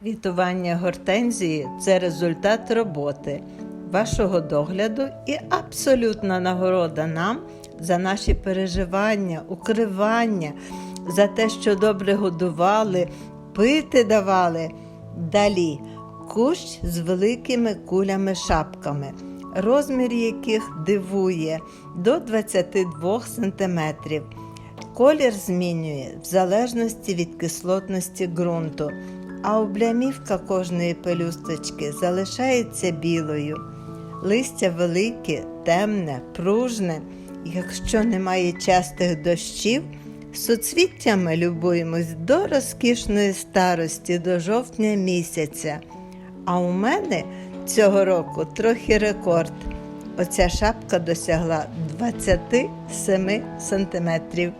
Квітування гортензії це результат роботи, вашого догляду і абсолютна нагорода нам за наші переживання, укривання, за те, що добре годували, пити давали. Далі кущ з великими кулями шапками, розмір яких дивує до 22 см. Колір змінює в залежності від кислотності ґрунту, а облямівка кожної пелюсточки залишається білою. Листя велике, темне, пружне. Якщо немає частих дощів, суцвіттями любуємось до розкішної старості до жовтня місяця. А у мене цього року трохи рекорд. Оця шапка досягла 27 сантиметрів.